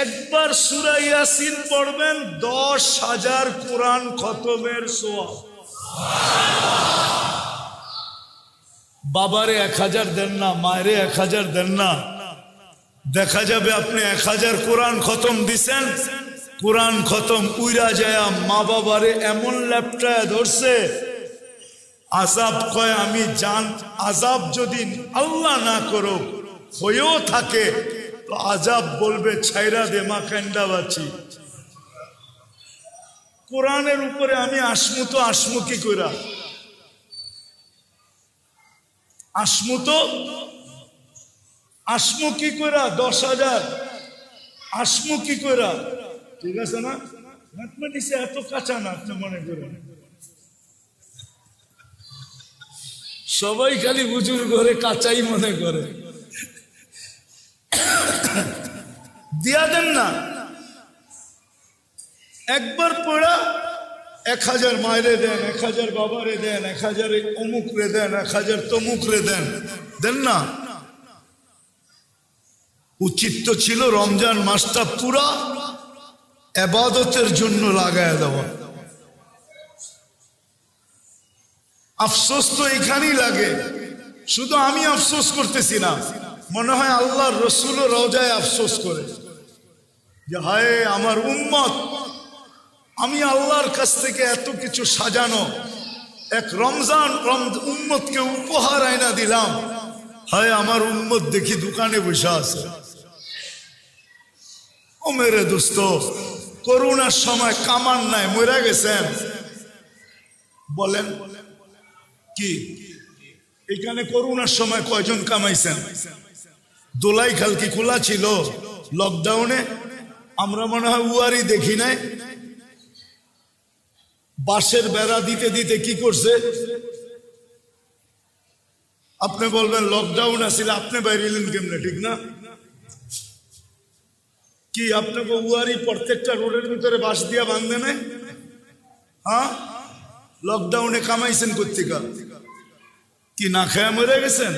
একবার সুরা ইয়াসিন পড়বেন, দশ হাজার কোরআন খতমের সোয়াব। বাবারে এক হাজার দেন না, মায়েরে এক হাজার দেন না। দেখা যাবে আপনি এক হাজার কোরআন খতম দিছেন, কোরআন খতম উইরা যায়, মা বাবারে এমন ল্যাপটায় ধরছে আজাব কয়, আমি জান আজাব যদি আল্লাহ না করো হয়েও থাকে তো আজাব বলবে, ছাইরা দে, মা কেন্ডা বাছি কোরআনের উপরে আমি আসমু তো আসমু কি কইরা? আসমু তো আসমু কি কইরা? দশ হাজার। আসমু কি কইরা? ঠিক আছে না? ম্যাথমেটিক্সে এত কাঁচা না, আপনি মনে করেন। সবাই খালি বুজুর ঘরে কাঁচাই মনে করে। দিয়া দেন না। একবার পড়া, এক হাজার মায়েরে দেন, এক হাজার বাবারে দেন, এক হাজার অমুক রে দেন, এক হাজার তমুক রে দেন। দেন না। উচিত তো ছিল রমজান মাসটা পুরা এবাদতের জন্য লাগায় দেওয়া। আফসোস তো এখানেই লাগে। শুধু আমি আফসোস করতেছি না। মনে হয় আল্লাহর রসুলও রওজায় আফসোস করে। যে হায়, আমার উম্মত, আমি আল্লাহর কাছ থেকে এত কিছু সাজানো, এক রমজান রম- উম্মতকে উপহার আয়না দিলাম। হায়, আমার উম্মত দেখি দোকানে বসে আছে। ও মেরে দোস্ত করোনার সময় কামান নাই, মরে গেছেন। বলেন, কি? এখানে করোনার সময় কয়জন কামাইছেন? দোলাই খাল কি খোলা ছিল লকডাউনে আমরা মনে হয় উয়ারি দেখি নাই। বাঁশের বেড়া দিতে দিতে কি করছে? আপনি বলবেন লকডাউন আসলে আপনি বাইরে এলেন কেমনে, ঠিক না? কি আপনাকে উয়ারি প্রত্যেকটা রোডের ভিতরে বাঁশ দিয়া বাঁধবে না হ্যাঁ? লকডাউনে কামাইছেন কর্তিকা কি না খেয়ে মরে গেছেন?